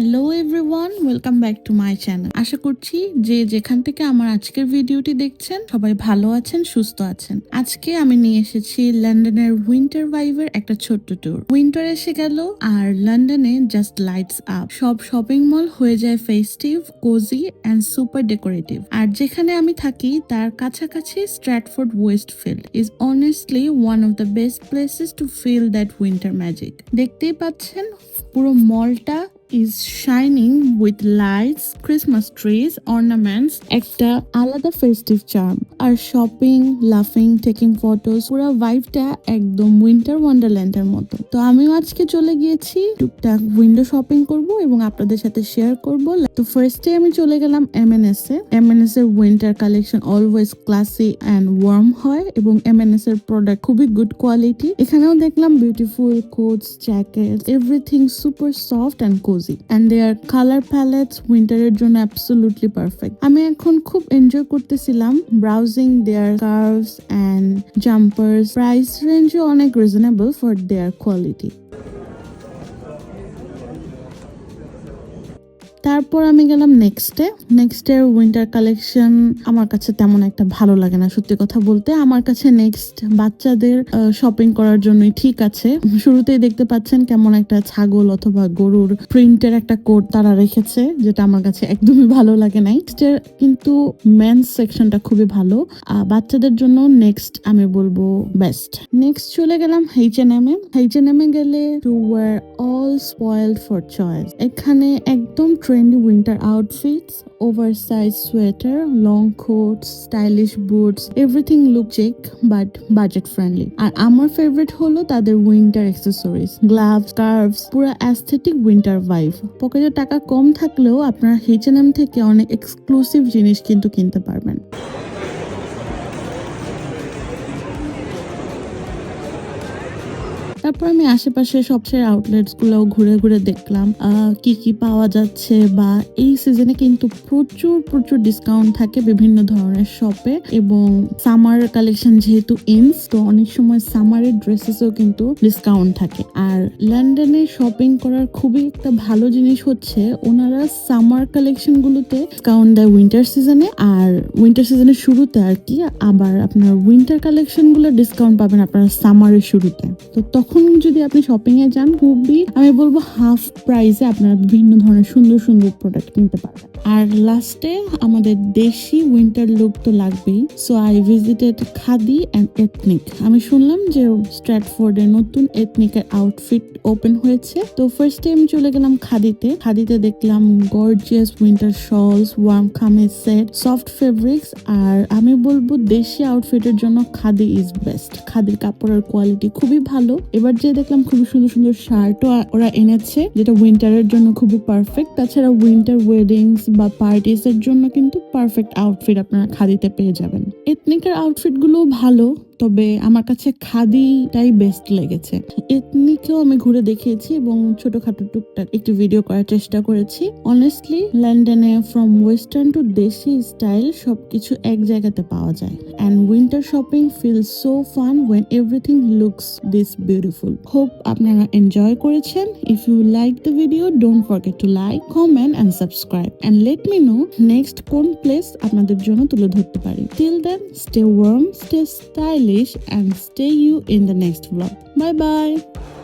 Hello everyone welcome back to my channel আশা করছি যে যেখান থেকে আমার আজকের ভিডিওটি দেখছেন, সবাই ভালো আছেন, সুস্থ আছেন। আজকে আমি নিয়ে এসেছি লন্ডনের উইন্টার ভাইভের একটা ছোট্ট ট্যুর উইন্টার এসে গেল আর লন্ডনে জাস্ট লাইটস আপ সব শপিং মল হয়ে যায় festive cosy and super decorative আর যেখানে আমি থাকি, তার কাছাকাছি Stratford Westfield is honestly one of the best places to feel that winter magic দেখতেই পাচ্ছেন, পুরো মলটা is shining with lights Christmas trees ornaments একটা আলাদা ফেস্টিভ চার্ম আর শপিং লাফিং টেকিং ফটোস পুরো ভাইবটা একদম উইন্টার ওয়ান্ডারল্যান্ডের মতো। তো আমিও আজকে চলে গিয়েছি, টুকটাক উইন্ডো শপিং করব এবং আপনাদের সাথে শেয়ার করব। তো ফার্স্টে আমি চলে গেলাম এমএনএস এ এমএনএস এর winter collection always classy and warm হয় এবং এমএনএস এর প্রোডাক্ট খুবই গুড কোয়ালিটি এখানেও দেখলাম beautiful coats jacket everything super soft and cosy and their colour palettes উইন্টারের জন্য অ্যাবসলুটলি পারফেক্ট আমি এখন খুব এনজয় করতেছিলাম browsing their curves and jumpers price রেঞ্জও অনেক রিজনেবল ফর দেয়ার কোয়ালিটি তারপর আমি গেলাম নেক্সটে নেক্সটের উইন্টার কালেকশন আমার কাছে তেমন একটা ভালো লাগে না, সত্যি কথা বলতে। আমার কাছে নেক্সট বাচ্চাদের শপিং করার জন্যই ঠিক আছে। শুরুতেই দেখতে পাচ্ছেন কেমন একটা ছাগল অথবা গরুর প্রিন্টের একটা কোট তারা রেখেছে, যেটা আমার কাছে একদমই ভালো লাগে নাই। নেক্সটের কিন্তু মেন্স সেকশনটা খুবই ভালো। বাচ্চাদের জন্য নেক্সট আমি বলব বেস্ট নেক্সট চলে গেলাম এইচ এন এম এ। এম এ গেলে to war all spoiled for choice এখানে একদম trendy winter outfits, oversized sweater, long coats, stylish boots, everything everything chic but budget friendly. আর আমার ফেভারিট হলো তাদের উইন্টার অ্যাক্সেসরিজ গ্লাভস কার্ভস পুরো aesthetic winter vibe পকেটে টাকা কম থাকলেও আপনারা এইচ থেকে অনেক এক্সক্লুসিভ জিনিস কিন্তু কিনতে পারবেন তারপর আমি আশেপাশে সবচেয়ে আউটলেটসগুলো ঘুরে ঘুরে দেখলাম কি কি পাওয়া যাচ্ছে বা এই সিজনে কিন্তু প্রচুর প্রচুর ডিসকাউন্ট থাকে বিভিন্ন ধরনের শপে এবং সামার কালেকশন যেহেতু ইনস তো অনেক সময় সামারের ড্রেসেসও কিন্তু ডিসকাউন্ট থাকে। আর লন্ডনে শপিং করার খুবই একটা ভালো জিনিস হচ্ছে, ওনারা সামার কালেকশন গুলোতে ডিসকাউন্ট দেয় উইন্টার সিজনে আর উইন্টার সিজনের শুরুতে আর কি, আবার আপনার উইন্টার কালেকশনগুলো ডিসকাউন্ট পাবেন আপনার সামারের শুরুতে। তো তখন যদি আপনি শপিং এ যান, খুবই, আমি বলব হাফ প্রাইসে আপনারা বিভিন্ন ধরনের সুন্দর সুন্দর প্রোডাক্ট কিনতে পারবেন। আর লাস্টে আমাদের দেশি উইন্টার লুক তো লাগবেই। So I visited Khadi and ethnic আমি শুনলাম যে স্ট্র্যাটফোর্ডে নতুন এথনিকের আউটফিট ওপেন হয়েছে। তো ফার্স্ট টাইম চলে গেলাম খাদিতে খাদিতে দেখলাম গর্জিয়াস উইন্টার শলস ওয়ার্ম খামের সেট সফট ফেব্রিক্স আর আমি বলব দেশি আউটফিটের জন্য খাদি ইজ বেস্ট খাদির কাপড়ের কোয়ালিটি খুবই ভালো। এবার যে দেখলাম খুবই সুন্দর সুন্দর শার্টও ওরা এনেছে, যেটা উইন্টারের জন্য খুবই পারফেক্ট তাছাড়া উইন্টার ওয়েডিংস বা পার্টিস এর জন্য কিন্তু পারফেক্ট আউটফিট আপনারা খাদিতে পেয়ে যাবেন। এথনিকের আউটফিটগুলো ভালো। তবে আমার কাছে খাদিটাই বেস্ট লেগেছে। এথনিকেও আমি ঘুরে দেখিয়েছি এবং ছোটখাটো টুকটাক একটি ভিডিও করার চেষ্টা করেছি। অনেস্টলি লন্ডনে from western to desi style সবকিছু এক জায়গাতে পাওয়া যায়। And winter shopping feel so fun when everything looks this beautiful hope আপনারা এনজয় করেছেন। If you like the video don't forget to like comment and subscribe and let me know next কোন place আপনাদের জন্য তুলে ধরতে পারি। Till then stay warm stay English and see you in the next vlog. Bye bye!